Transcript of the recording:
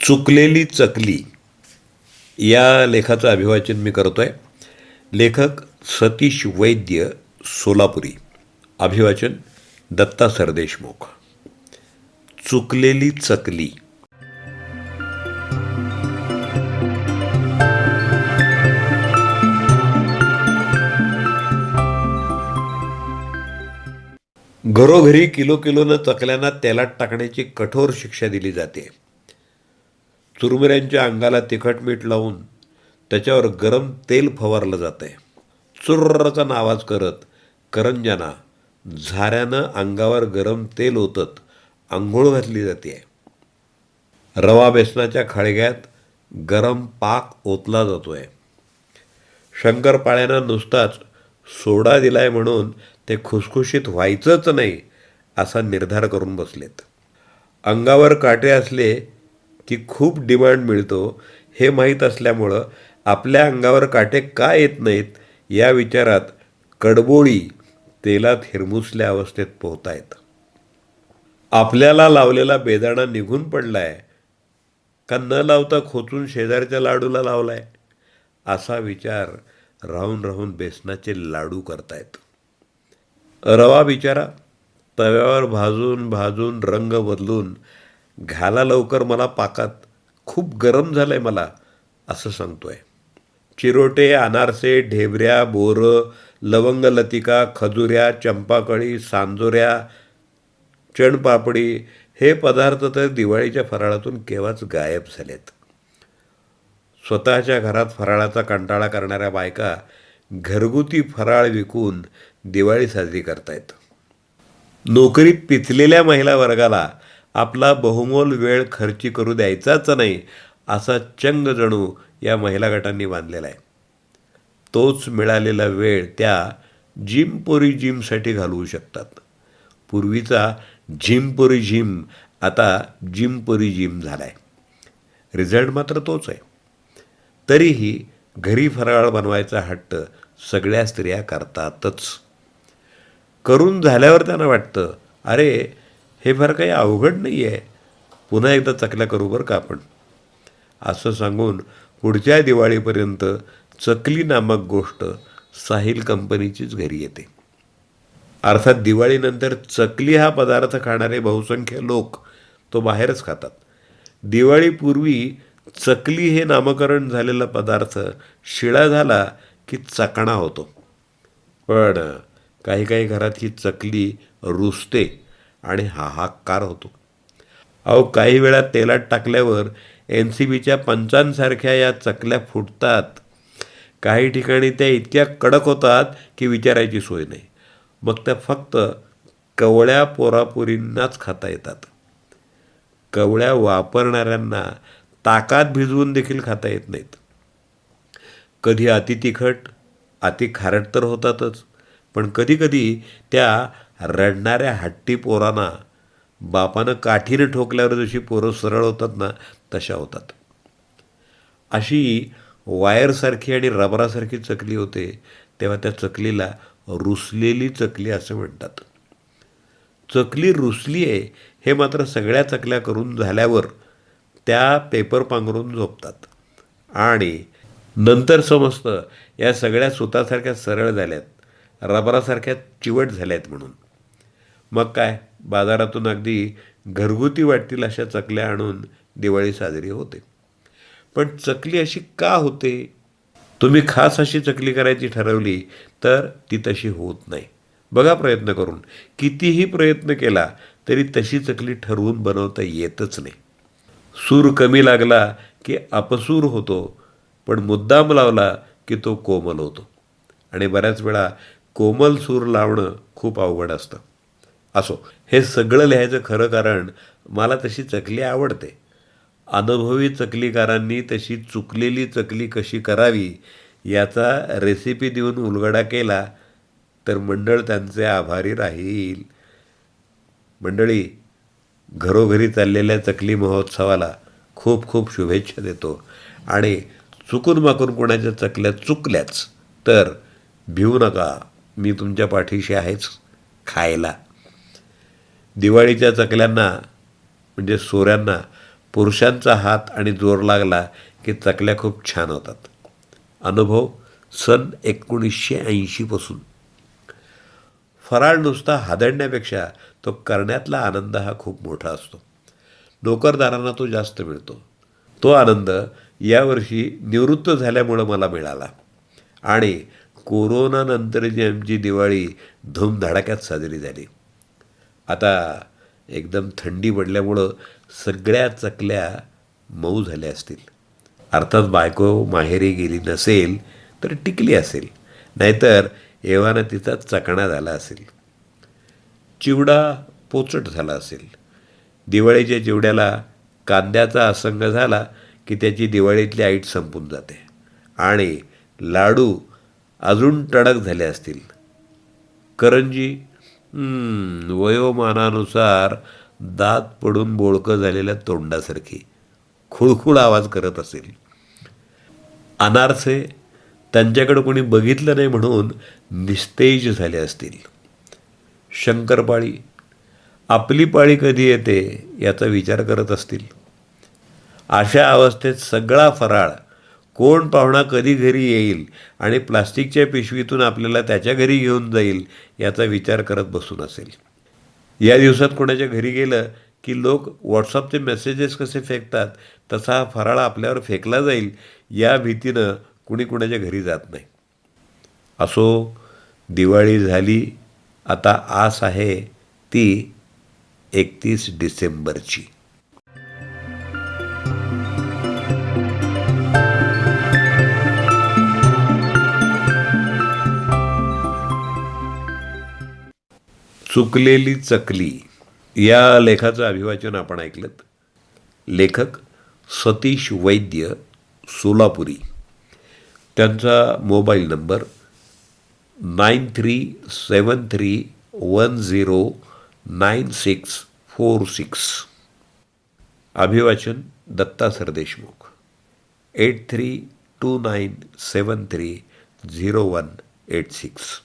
चुकलेली चकली. या लेखाचं अभिवाचन मी करतो आहे लेखक सतीश वैद्य सोलापुरी. अभिवाचन दत्ता सरदेशमुख. चुकलेली चकली. घरोघरी किलो किलोनं चकल्यांना तेलात टाकण्याची कठोर शिक्षा दिली जाते. चुरमुऱ्यांच्या अंगाला तिखट मीठ लावून त्याच्यावर गरम तेल फवारलं जातंय. चुर्रचा आवाज करत करंजाना झाऱ्यानं अंगावर गरम तेल ओतत आंघोळ घातली जाते रवा बेसनाच्या खळग्यात गरम पाक ओतला जातोय. शंकरपाळ्यानं नुसताच सोडा दिलाय म्हणून ते खुसखुशीत व्हायचंच नाही असा निर्धार करून बसलेत. अंगावर काटे असले की खूप डिमांड मिळतो. हे माहीत असल्यामुळं आपल्या अंगावर काटे का येत नाहीत या विचारात कडबोळी तेलात हिरमुसल्या अवस्थेत पोहतायत. आपल्याला लावलेला बेदाणा निघून पडलाय. का न लावता खोचून शेजारच्या लाडूला लावलाय? असा विचार राहून राहून बेसनाचे लाडू करतायत. रवा बिचारा तव्यावर भाजून भाजून रंग बदलून घाला लवकर मला पाकात खूप गरम झालं आहे मला असं सांगतो आहे चिरोटे अनारसे ढेबऱ्या बोरं लवंगलतिका खजुऱ्या चंपाकळी सांजोऱ्या चणपापडी हे पदार्थ तर दिवाळीच्या फराळातून केव्हाच गायब झालेत. स्वतःच्या घरात फराळाचा कंटाळा करणाऱ्या बायका घरगुती फराळ विकून दिवाळी साजरी करतायत. नोकरीत पिचलेल्या महिला वर्गाला आपला बहुमोल वेळ खर्ची करू द्यायचाच नाही असा चंग जणू या महिला गटांनी बांधलेला आहे. तोच मिळालेला वेळ त्या जिमपोरी जिमसाठी घालवू शकतात. पूर्वीचा जिमपोरी जिम आता जिमपोरी जिम झाला आहे रिझल्ट मात्र तोच आहे. तरीही घरी फराळ बनवायचा हट्ट सगळ्या स्त्रिया करतातच. करून झाल्यावर त्यांना वाटतं अरे हे फार काही अवघड नाही आहे पुन्हा एकदा चकल्या करू बरं का आपण. असं सांगून पुढच्या दिवाळीपर्यंत चकली नामक गोष्ट साहिल कंपनीचीच घरी येते. अर्थात दिवाळीनंतर चकली हा पदार्थ खाणारे बहुसंख्य लोक तो बाहेरच खातात. दिवाळीपूर्वी चकली हे नामकरण झालेला पदार्थ शिळा झाला की चकणा होतो. पण काही काही घरात ही चकली रुसते. आणि हाहाकार होतो. अहो काही वेळा तेलात टाकल्यावर एन सी बीच्या पंचांसारख्या या चकल्या फुटतात. काही ठिकाणी त्या इतक्या कडक होतात की विचारायची सोय नाही. मग त्या फक्त कवळ्या पोरापोरींनाच खाता येतात. कवळ्या वापरणाऱ्यांना ताकात भिजवून देखील खाता येत नाहीत. कधी अति तिखट अति खारट तर होतातच पण कधीकधी त्या रडणाऱ्या हट्टी पोरांना बापानं काठीनं ठोकल्यावर जशी पोरं सरळ होतात ना तशा होतात. अशी वायरसारखी आणि रबरासारखी चकली होते तेव्हा त्या चकलीला रुसलेली चकली असं म्हणतात. चकली रुसली आहे हे मात्र सगळ्या चकल्या करून झाल्यावर त्या पेपर पांघरून झोपतात. आणि नंतर समजतं या सगळ्या सुतासारख्या सरळ झाल्यात रबरासारख्या चिवट झाल्यात म्हणून. मग काय? बाजारातून अगदी घरगुती वाटतील अशा चकल्या आणून दिवाळी साजरी होते. पण चकली अशी का होते? तुम्ही खास अशी चकली करायची ठरवली तर ती तशी होत नाही. बघा प्रयत्न करून. कितीही प्रयत्न केला तरी तशी चकली ठरवून बनवता येतच नाही. सूर कमी लागला की अपसूर होतो पण मुद्दाम लावला की तो कोमल होतो. आणि बऱ्याच वेळा कोमल सूर लावणं खूप अवघड असतं. असो. हे सगळं लिहायचं खरं कारण मला तशी चकली आवडते. अनुभवी चकलीकारांनी तशी चुकलेली चकली कशी करावी याचा रेसिपी देऊन उलगडा केला तर मंडळ त्यांचे आभारी राहील. मंडळी घरोघरी चाललेल्या चकली महोत्सवाला खूप खूप शुभेच्छा देतो. आणि चुकून माकून कोणाच्या चकल्या चुकल्याच तर भिवू नका. मी तुमच्या पाठीशी आहेच खायला. दिवाळीच्या चकल्यांना म्हणजे सोऱ्यांना पुरुषांचा हात आणि जोर लागला की चकल्या खूप छान होतात. अनुभव सन एकोणीसशे ऐंशीपासून फराळ नुसता हादडण्यापेक्षा तो करण्यातला आनंद हा खूप मोठा असतो. नोकरदारांना तो जास्त मिळतो. तो आनंद यावर्षी निवृत्त झाल्यामुळं मला मिळाला. आणि कोरोनानंतरची आमची दिवाळी धूमधडाक्यात साजरी झाली. आता एकदम थंडी पडल्यामुळं सगळ्या चकल्या मऊ झाल्या असतील. अर्थात बायको माहेरी गेली नसेल तर टिकली असेल. नाहीतर एव्हाना तिचा चकणा झाला असेल. चिवडा पोचट झाला असेल. दिवाळीच्या चिवड्याला कांद्याचा असंग झाला की त्याची दिवाळीतली आईट संपून जाते. आणि लाडू अजून टणक झाले असतील. करंजी वयोमानानुसार दात पडून बोळकं झालेल्या तोंडासारखी. खुळखुळ आवाज करत असेल. अनारसे त्यांच्याकडे कोणी बघितलं नाही म्हणून निस्तेज झाले असतील. शंकरपाळी आपली पाळी कधी येते याचा विचार करत असतील. अशा अवस्थेत सगळा फराळ कोण पाहुणा कधी घरी येईल आणि प्लास्टिकच्या पिशवीतून आपल्याला त्याच्या घरी घेऊन जाईल याचा विचार करत बसून असेल. या दिवसात कोणाच्या घरी गेलं की लोक व्हॉट्सअपचे मेसेजेस कसे फेकतात तसा हा फराळ आपल्यावर फेकला जाईल या भीतीनं कुणी कुणाच्या घरी जात नाही. असो दिवाळी झाली आता आस आहे ती एकतीस डिसेंबरची. चुकलेली चकली. या लेखाचं अभिवाचन आपण ऐकलं लेखक सतीश वैद्य सोलापुरी. त्यांचा mobile number nine three seven three one zero nine six four six. अभिवाचन Datta Sardeshmukh eight three two nine seven three zero one eight six.